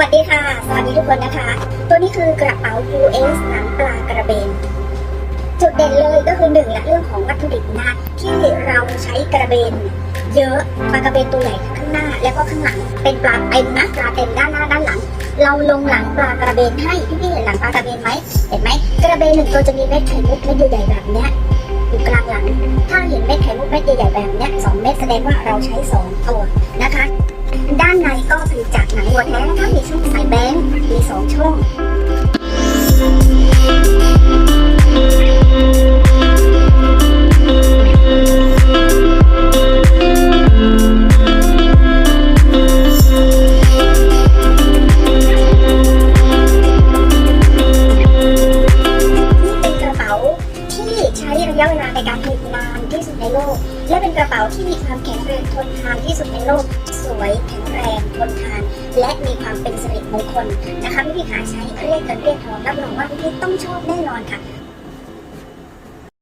วัสดีค่ะ สวัสดีทุกคนนะคะ ตัวนี้คือกระเป๋า US หนังปลากระเบน จุดเด่นเลยก็คือหนึ่งละเรื่องของวัตถุดิบนะที่เราใช้กระเบน เยอะปลากระเบนตัวใหญ่ข้างหน้า แล้วก็ข้างหลังเป็นปลาเต็มนะปลาเต็มด้านหน้าด้านหลัง เราลงหลังปลากระเบนให้พี่ๆเห็นหลังปลากระเบนไหมเห็นไหมกระเบนหนึ่งตัวจะมีเม็ดไข่มุกเม็ดใหญ่ๆแบบเนี้ยอยู่กลางหลัง ถ้าเห็นเม็ดไข่มุกเม็ดใหญ่ๆแบบเนี้ยสองเม็ดแสดงว่าเราใช้สองตัวนะคะ ก็ผลิตจากหนังวัวแท้นะคะมีช่องใส่แบงค์มีสองช่อง ยะเวลาในการผลิตนานที่สุดในโลก และเป็นกระเป๋าที่มีความแข็งแรงทนทานที่สุดในโลก สวยแข็งแรงทนทาน และมีความเป็นสิริมงคลนะคะพี่พี่ขาใช้เรียกกันเรียกทองรับรองว่าพี่พี่ต้องชอบแน่นอนค่ะ